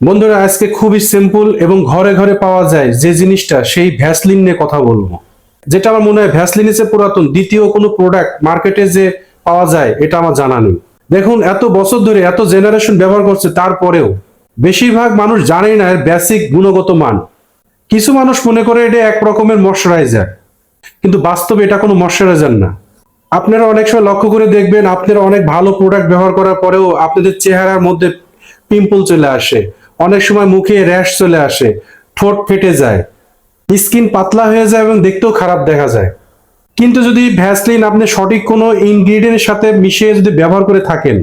বন্ধুরা, আজকে খুবই সিম্পল এবং ঘরে ঘরে পাওয়া যায় যে জিনিসটা, সেই ভ্যাসলিন নিয়ে কথা বলব। যেটা আমার মনে হয় ভ্যাসলিন এসে পুরাতন, দ্বিতীয় কোনো প্রোডাক্ট মার্কেটে যে পাওয়া যায়, এটা আমার জানা নেই। দেখুন, এত বছর ধরে এত জেনারেশন ব্যবহার করছে, তারপরেও বেশিরভাগ মানুষ জানেই না এর বেসিক গুণগত মান। কিছু মানুষ মনে করে এটা এক রকমের ময়শ্চারাইজার কিন্তু বাস্তবে এটা কোনো ময়শ্চারাইজার না। আপনারা অনেক সময় লক্ষ্য করে দেখবেন, আপনারা অনেক ভালো প্রোডাক্ট ব্যবহার করার পরেও আপনাদের চেহারার মধ্যে পিম্পল চলে আসে। অনেক সময় মুখে র্যাশ চলে আসে, ঠোঁট ফেটে যায়, স্কিন পাতলা হয়ে যায় এবং দেখতেও খারাপ দেখা যায়। কিন্তু যদি ভ্যাসলিন আপনি সঠিক কোনো ইনগ্রিডিয়েন্টের সাথে মিশিয়ে যদি ব্যবহার করে থাকেন,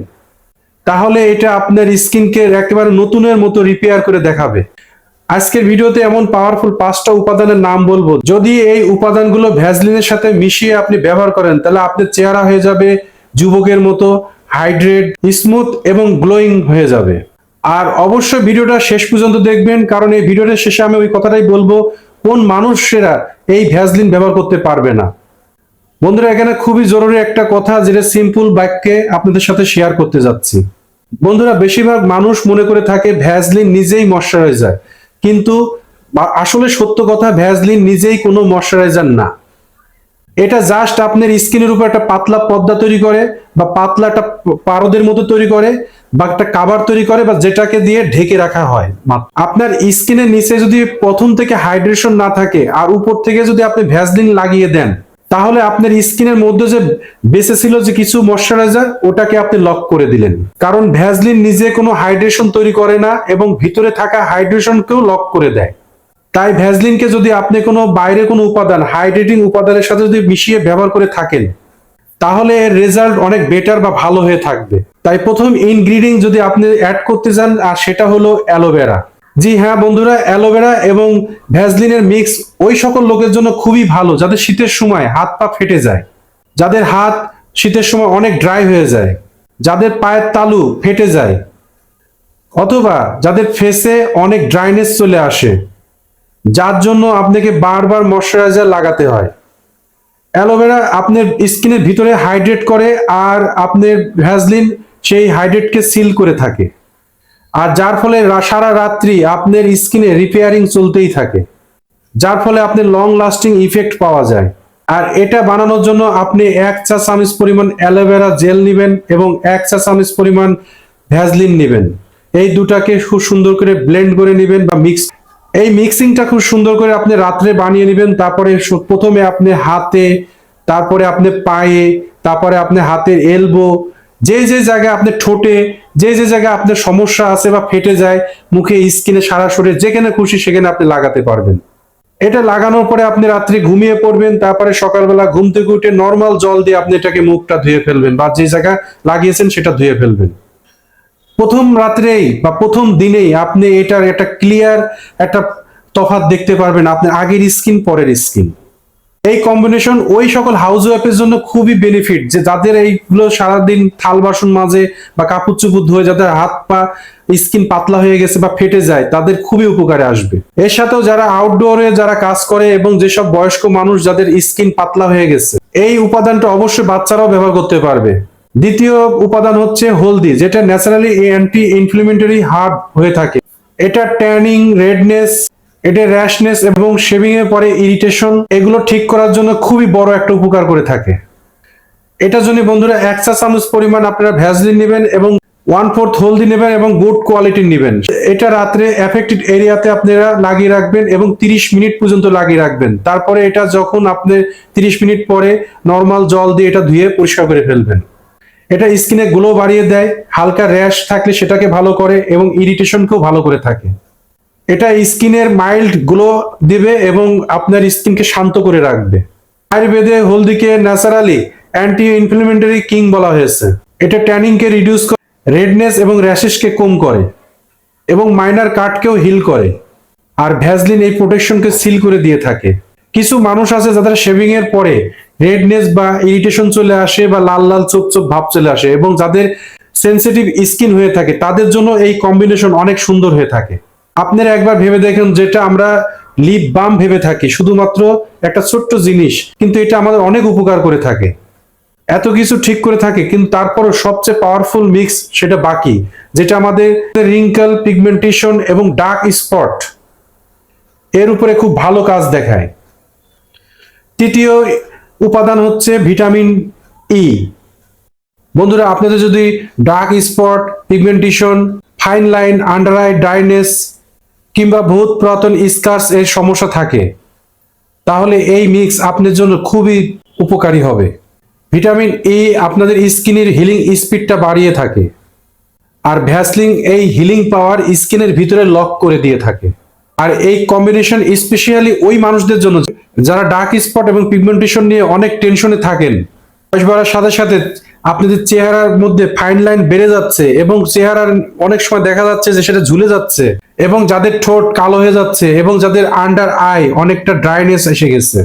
তাহলে এটা আপনার স্কিনকে একেবারে নতুনের মতো রিপেয়ার করে দেখাবে। আজকের ভিডিওতে এমন পাওয়ারফুল পাঁচটা উপাদানের নাম বলব। যদি এই উপাদানগুলো ভ্যাসলিনের সাথে মিশিয়ে আপনি ব্যবহার করেন, তাহলে আপনার চেহারা হয়ে যাবে, যুবকের মতো হাইড্রেট স্মুথ এবং গ্লোয়িং হয়ে যাবে। আর অবশ্যই ভিডিওটা শেষ পর্যন্ত দেখবেন, কারণ এই ভিডিওটার শেষে আমি ওই কথাটাই বলব, কোন মানুষেরা এই ভ্যাসলিন ব্যবহার করতে পারবে না। বন্ধুরা, এখানে খুবই জরুরি একটা কথা, যেটা সিম্পল বাক্যে আপনাদের সাথে শেয়ার করতে যাচ্ছি। বন্ধুরা, বেশিরভাগ মানুষ মনে করে থাকে ভ্যাসলিন নিজেই ময়শ্চারাইজার কিন্তু আসলে সত্য কথা ভ্যাসলিন নিজেই কোনো ময়শ্চারাইজার না। এটা জাস্ট আপনার স্কিনের উপর একটা পাতলা পর্দা তৈরি করে, বা পাতলা একটা পারদের মতো তৈরি করে বা একটা কাবার তৈরি করে বা যেটাকে দিয়ে ঢেকে রাখা হয়। আপনার স্কিনের নিচে যদি প্রথম থেকে হাইড্রেশন না থাকে আর উপর থেকে যদি আপনি ভ্যাসলিন লাগিয়ে দেন তাহলে আপনার স্কিনের মধ্যে যে বেঁচে ছিল যে কিছু ময়শ্চারাইজার ওটাকে আপনি লক করে দিলেন। কারণ ভ্যাসলিন নিজে কোনো হাইড্রেশন তৈরি করে না এবং ভিতরে থাকা হাইড্রেশনকেও লক করে দেয়। তাই ভ্যাসলিনকে যদি আপনি কোনো বাইরে কোনো উপাদান হাইড্রেটিং উপাদানের সাথে যদি মিশিয়ে ব্যবহার করে থাকেন তাহলে এর রেজাল্ট অনেক বেটার বা ভালো হয়ে থাকবে। তাই প্রথম ইনগ্রিডিয়েন্ট যদি আপনি অ্যাড করতে চান, আর সেটা হলো অ্যালোভেরা জি হ্যাঁ বন্ধুরা অ্যালোভেরা এবং ভ্যাজলিনের মিক্স ওই সকল লোকের জন্য খুবই ভালো, যাদের শীতের সময় হাত পা ফেটে যায়। যাদের হাত শীতের সময় অনেক ড্রাই হয়ে যায়। যাদের পায়ের তালু ফেটে যায়। অথবা যাদের ফেসে অনেক ড্রাইনেস চলে আসে। যার জন্য আপনাকে বারবার ময়শ্চারাইজার লাগাতে হয়। অ্যালোভেরা আপনার স্কিনের ভিতরে হাইড্রেট করে, আর আপনার ভ্যাসলিন সেই হাইড্রেটকে সিল করে থাকে। আর যার ফলে সারা রাত্রি আপনার স্কিনে রিপেয়ারিং চলতেই থাকে। যার ফলে আপনি লং লাস্টিং ইফেক্ট পাওয়া যায়। আর এটা বানানোর জন্য আপনি এক চা চামচ পরিমাণ অ্যালোভেরা জেল নেবেন এবং এক চা চামচ পরিমাণ ভ্যাজলিন নেবেন। এই দুটাকে খুব সুন্দর করে ব্লেন্ড করে নেবেন বা মিক্স এই মিক্সিংটা খুব সুন্দর করে আপনি রাত্রে বানিয়ে নেবেন, তারপরে প্রথমে আপনি হাতে, তারপরে আপনি পায়ে, তারপরে আপনি হাতের এলবো যে যে জায়গায় আপনি ঠোঁটে, যে যে জায়গায় আপনার সমস্যা আছে বা ফেটে যায়, মুখে স্কিনে সারা শরীরে, যেখানে খুশি সেখানে আপনি লাগাতে পারবেন। এটা লাগানোর পরে আপনি রাত্রে ঘুমিয়ে পড়বেন, তারপরে সকালবেলা ঘুম থেকে উঠে নর্মাল জল দিয়ে আপনি এটাকে মুখটা ধুয়ে ফেলবেন বা যে জায়গায় লাগিয়েছেন সেটা ধুয়ে ফেলবেন। প্রথম রাত্রেই বা প্রথম দিনেই আপনি এটার একটা ক্লিয়ার একটা তফাৎ দেখতে পারবেন, আপনার আগের স্কিন পরের স্কিন এই কম্বিনেশন ওই সকল হাউস ওয়াইফের জন্য খুবই বেনিফিট যে যাদের এইগুলো সারাদিন থাল বাসন মাঝে বা কাপড় চুপুর ধুয়ে যাদের হাত পা স্কিন পাতলা হয়ে গেছে বা ফেটে যায়, তাদের খুবই উপকারে আসবে। এর সাথেও যারা আউটডোরে যারা কাজ করে এবং যেসব বয়স্ক মানুষ যাদের স্কিন পাতলা হয়ে গেছে, এই উপাদানটা অবশ্যই বাচ্চারাও ব্যবহার করতে পারবে। দ্বিতীয় উপাদান হচ্ছে হলদি, যেটা ন্যাচারালি অ্যান্টি ইনফ্লেমেটরি হার্ব হয়ে থাকে। এটা ট্যানিং রেডনেস এটা র্যাশনেস এবং শেভিং এর পরে ইরিটেশন এগুলো ঠিক করার জন্য খুবই বড় একটা উপকার করে থাকে। এটার জন্য বন্ধুরা এক চামচ পরিমাণ আপনারা ভ্যাসলিন নেবেন এবং ওয়ান ফোর্থ হলদি নেবেন এবং গুড কোয়ালিটির নেবেন। এটা রাত্রে এফেক্টেড এরিয়াতে আপনারা লাগিয়ে রাখবেন এবং 30 মিনিট পর্যন্ত লাগিয়ে রাখবেন। তারপরে এটা যখন আপনি 30 মিনিট পরে নর্মাল জল দিয়ে এটা ধুয়ে পরিষ্কার করে ফেলবেন। এটা স্কিনে গ্লো বাড়িয়ে দেয়, হালকা র্যাশ থাকলে সেটাকে ভালো করে এবং ইরিটেশনকেও ভালো করে থাকে। এটা স্কিনের মাইল্ড গ্লো দিবে এবং আপনার স্কিনকে শান্ত করে রাখবে। আয়ুর্বেদে হলদিকে ন্যাচারালি অ্যান্টি ইনফ্লেমেটরি কিং বলা হয়েছে। এটা ট্যানিংকে রিডিউস করে রেডনেস এবং র্যাশেসকে কম করে এবং মাইনার কাটকেও হিল করে আর ভ্যাসলিন এই প্রোটেকশনকে সিল করে দিয়ে থাকে। কিছু মানুষ আছে যাদের শেভিং এর পরে রেডনেস বা ইরিটেশন চলে আসে বা লাল লাল চোপ চোপ ভাব চলে আসে এবং যাদের সেনসিটিভ স্কিন হয়ে থাকে, তাদের জন্য এই কম্বিনেশন অনেক সুন্দর হয়ে থাকে। আপনারা একবার ভেবে দেখেন যেটা আমরা লিপ বাম ভেবে থাকি। শুধুমাত্র একটা ছোট্ট জিনিস, কিন্তু এটা আমাদের অনেক উপকার করে থাকে। এত কিছু ঠিক করে থাকে, কিন্তু তারপরও সবচেয়ে পাওয়ারফুল মিক্স সেটা বাকি, যেটা আমাদের রিঙ্কেল পিগমেন্টেশন এবং ডার্ক স্পট এর উপরে খুব ভালো কাজ দেখায়। তৃতীয় উপাদান হচ্ছে ভিটামিন ই বন্ধুরা, আপনাদের যদি dark spot pigmentation fine line under eye dryness কিংবা ভূত পুরাতন স্কার্স এর সমস্যা থাকে, তাহলে এই মিক্স আপনার জন্য খুবই উপকারী হবে। ভিটামিন এ আপনাদের স্কিনের হিলিং স্পিডটা বাড়িয়ে থাকে, আর ভ্যাসলিং এই হিলিং পাওয়ার স্কিনের ভিতরে লক করে দিয়ে থাকে। আর এই কম্বিনেশন স্পেশালি ওই মানুষদের জন্য, যারা ডার্ক স্পট এবং পিগমেন্টেশন নিয়ে অনেক টেনশনে থাকেন, বয়স বাড়ার সাথে সাথে আপনাদের চেহারার মধ্যে ফাইন লাইন বেড়ে যাচ্ছে এবং চেহারার অনেক সময় দেখা যাচ্ছে যে সেটা ঝুলে যাচ্ছে। এবং যাদের ঠোঁট কালো হয়ে যাচ্ছে এবং যাদের আন্ডার আই অনেকটা ড্রাইনেস এসে গেছে,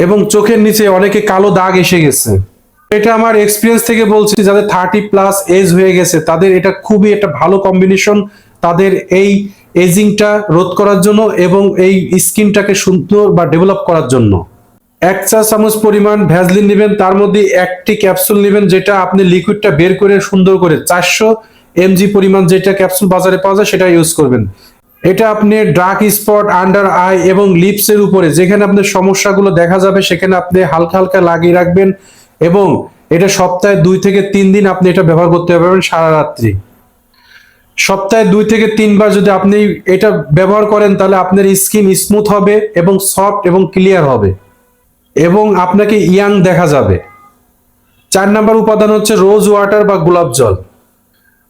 এবং চোখের নিচে অনেকে কালো দাগ এসে গেছে। এটা আমার এক্সপিরিয়েন্স থেকে বলছি, যাদের থার্টি প্লাস এজ হয়ে গেছে, তাদের এটা খুবই একটা ভালো কম্বিনেশন তাদের এই এজিংটা রোধ করার জন্য এবং এই স্কিনটাকে সুন্দর বা ডেভেলপ করার জন্য। এক চা চামচ পরিমাণ ভ্যাজলিন নেবেন, তার মধ্যে একটি ক্যাপসুল নেবেন, যেটা আপনি লিকুইডটা বের করে সুন্দর করে চারশো এমজি পরিমাণ যেটা ক্যাপসুল বাজারে পাওয়া যায় সেটা ইউজ করবেন। এটা আপনি ডার্ক স্পট আন্ডার আই এবং লিপস এর উপরে, যেখানে আপনার সমস্যাগুলো দেখা যাবে, সেখানে আপনি হালকা হালকা লাগিয়ে রাখবেন এবং এটা সপ্তাহে দুই থেকে তিন দিন আপনি এটা ব্যবহার করতে পারবেন সারা রাত্রি। সপ্তাহে দুই থেকে তিনবার যদি আপনি এটা ব্যবহার করেন, তাহলে আপনার স্কিন স্মুথ হবে এবং সফট এবং ক্লিয়ার হবে এবং আপনাকে ইয়াং দেখা যাবে। চার নাম্বার উপাদান হচ্ছে রোজ ওয়াটার বা গোলাপ জল।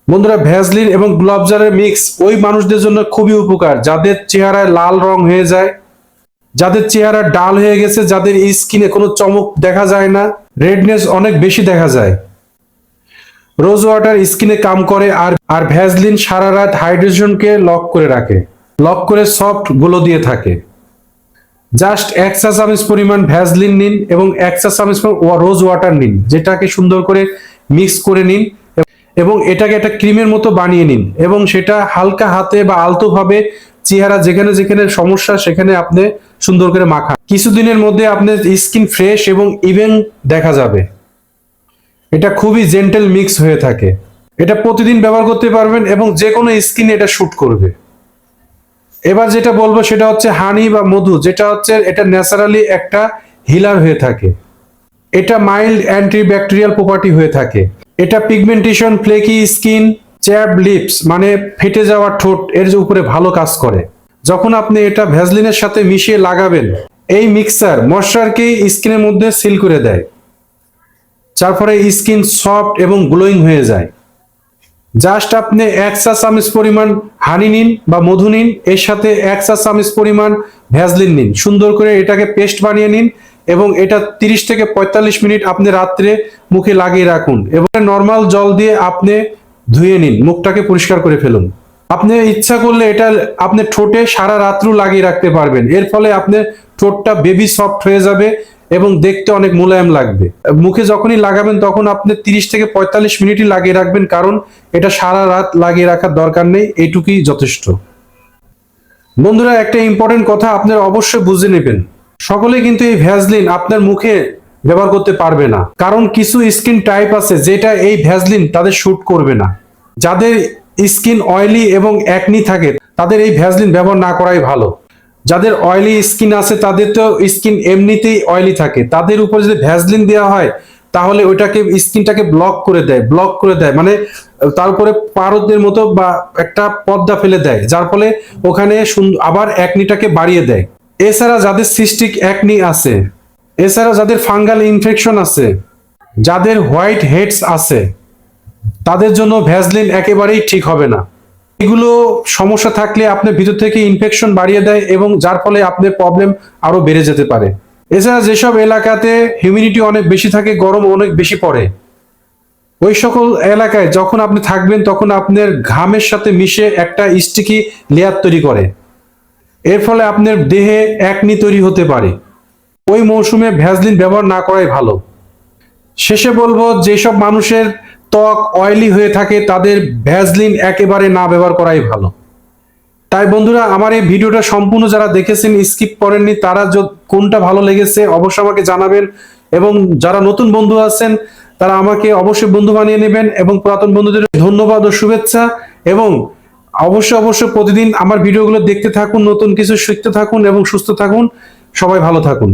বন্ধুরা ভ্যাজলিন এবং গোলাপ জলের মিক্স ওই মানুষদের জন্য খুবই উপকার। যাদের চেহারায় লাল রং হয়ে যায়, যাদের চেহারা ডাল হয়ে গেছে, যাদের স্কিনে কোনো চমক দেখা যায় না রেডনেস অনেক বেশি দেখা যায়। রোজ ওয়াটার স্কিনে কাম করে আর আর ভ্যাজলিন সারা রাত হাইড্রেশনকে লক করে রাখে লক করে সফটগুলো দিয়ে থাকে। জাস্ট এক চা চামচ পরিমাণ ভ্যাজলিন নিন এবং এক চা চামচ রোজ ওয়াটার নিন, যেটাকে সুন্দর করে মিক্স করে নিন। এবং এটাকে একটা ক্রিমের মতো বানিয়ে নিন এবং সেটা হালকা হাতে বা আলতো ভাবে চেহারা যেখানে যেখানে সমস্যা সেখানে আপনি সুন্দর করে মাখান। কিছুদিনের মধ্যে আপনার স্কিন ফ্রেশ এবং ইভেন দেখা যাবে। এটা খুবই জেন্টেল মিক্স হয়ে থাকে। এটা প্রতিদিন ব্যবহার করতে পারবেন এবং যে কোনো স্কিনে এটা শুট করবে। এবার যেটা বলব সেটা হচ্ছে হানি বা মধু, যেটা হচ্ছে এটা ন্যাচারালি একটা হিলার হয়ে থাকে। এটা মাইল্ড অ্যান্টি ব্যাকটেরিয়াল প্রপার্টি হয়ে থাকে। এটা pigmentation flaky skin chap lips মানে ফেটে যাওয়া ঠোঁট, এর যে উপরে ভালো কাজ করে। যখন আপনি এটা ভ্যাজলিনের সাথে মিশিয়ে লাগাবেন, এই মিক্সার ময়শ্চারকে স্কিনের মধ্যে সিল করে দেয়। যার ফলে স্কিন সফট এবং গ্লোয়িং হয়ে যায়। জাস্ট আপনি এক চা চামচ পরিমাণ হানি নিন বা মধু নিন, এর সাথে এক চা চামচ পরিমাণ ভ্যাজলিন নিন। সুন্দর করে এটাকে পেস্ট বানিয়ে নিন এবং এটা 30 থেকে পঁয়তাল্লিশ মিনিট আপনি রাত্রে মুখে লাগিয়ে রাখুন এবং নর্মাল জল দিয়ে আপনি ধুয়ে নিন, মুখটাকে পরিষ্কার করে ফেলুন। আপনি ইচ্ছা করলে এটা আপনি ঠোঁটে সারা রাত্রু লাগিয়ে রাখতে পারবেন। এর ফলে আপনার ঠোঁটটা বেবি সফট হয়ে যাবে এবং দেখতে অনেক মোলায়েম লাগবে। মুখে যখনই লাগাবেন তখন আপনি 30 থেকে পঁয়তাল্লিশ মিনিটই লাগিয়ে রাখবেন কারণ এটা সারা রাত লাগিয়ে রাখার দরকার নেই, এটুকুই যথেষ্ট। বন্ধুরা, একটা ইম্পর্টেন্ট কথা আপনারা অবশ্যই বুঝে নেবেন। সকলে কিন্তু এই ভ্যাজলিন আপনার মুখে ব্যবহার করতে পারবে না। কারণ কিছু স্কিন টাইপ আছে যেটা এই ভ্যাজলিন তাদের শ্যুট করবে না। যাদের স্কিন অয়েলি এবং একনি থাকে, তাদের এই ভ্যাজলিন ব্যবহার না করাই ভালো। যাদের অয়েলি স্কিন আছে, তাদের তো স্কিন এমনিতেই অয়েলি থাকে। তাদের উপর যদি ভ্যাজলিন দেওয়া হয়, তাহলে ওইটাকে স্কিনটাকে ব্লক করে দেয় ব্লক করে দেয়। মানে তার উপরে পারদের মতো বা একটা পর্দা ফেলে দেয়, যার ফলে ওখানে আবার একনিটাকে বাড়িয়ে দেয়। এছাড়া যাদের সিস্টিক একনি আছে, এছাড়া যাদের ফাঙ্গাল ইনফেকশন আছে, যাদের হোয়াইট হেডস আছে, তাদের জন্য ভ্যাসলিন একেবারেই ঠিক হবে না। এগুলো সমস্যা থাকলে আপনার ভিতর থেকে ইনফেকশন বাড়িয়ে দেয় এবং যার ফলে আপনার প্রবলেম আরও বেড়ে যেতে পারে। এছাড়া যেসব এলাকাতে হিউমিডিটি অনেক বেশি থাকে, গরম অনেক বেশি পড়ে, ওই সকল এলাকায় যখন আপনি থাকবেন, তখন আপনার ঘামের সাথে মিশে একটা স্টিকি লেয়ার তৈরি করে। এর ফলে আপনার দেহে একনি তৈরি হতে পারে। ওই মৌসুমে ভ্যাজলিন ব্যবহার না করাই ভালো। শেষে বলব, যেসব মানুষের ত্বক অয়েলি হয়ে থাকে, তাদের ভ্যাজলিন একেবারে না ব্যবহার করাই ভালো। তাই বন্ধুরা, আমার এই ভিডিওটা সম্পূর্ণ যারা দেখেছেন, স্কিপ করেননি, তারা কোনটা ভালো লেগেছে অবশ্যই আমাকে জানাবেন। এবং যারা নতুন বন্ধু আছেন, তারা আমাকে অবশ্যই বন্ধু বানিয়ে নেবেন। এবং পুরাতন বন্ধুদের ধন্যবাদ ও শুভেচ্ছা। এবং অবশ্যই অবশ্যই প্রতিদিন আমার ভিডিওগুলো দেখতে থাকুন, নতুন কিছু শিখতে থাকুন এবং সুস্থ থাকুন। সবাই ভালো থাকুন।